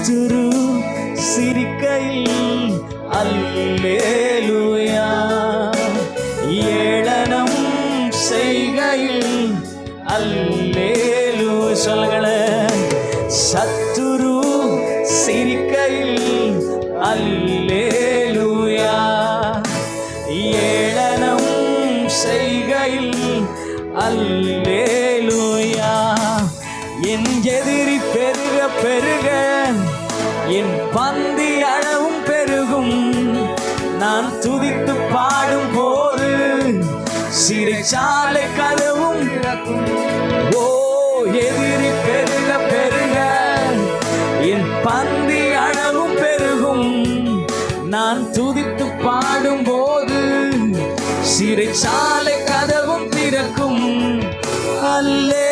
சத்துரு சிரிக்கையில் அல்லேலுயா! ஏளனம் செய்கையில் அல்லேலு! சொல்கள சத்துரு சிரிக்கையில் அல்லேலுயா! ஏளனம் செய்கையில் அல்லேலுயா! என் எதிரி பெருக பெருக என் பந்தி அளவும் பெருகும். நான் துதித்து பாடும் போது சிறைச்சாலை கதவும் ஓ எதிரி பெருக பெருக. என் பந்தி அளவும் பெருகும். நான் துதித்து பாடும் போது சிறைச்சாலை கதவும் திறக்கும். அல்லே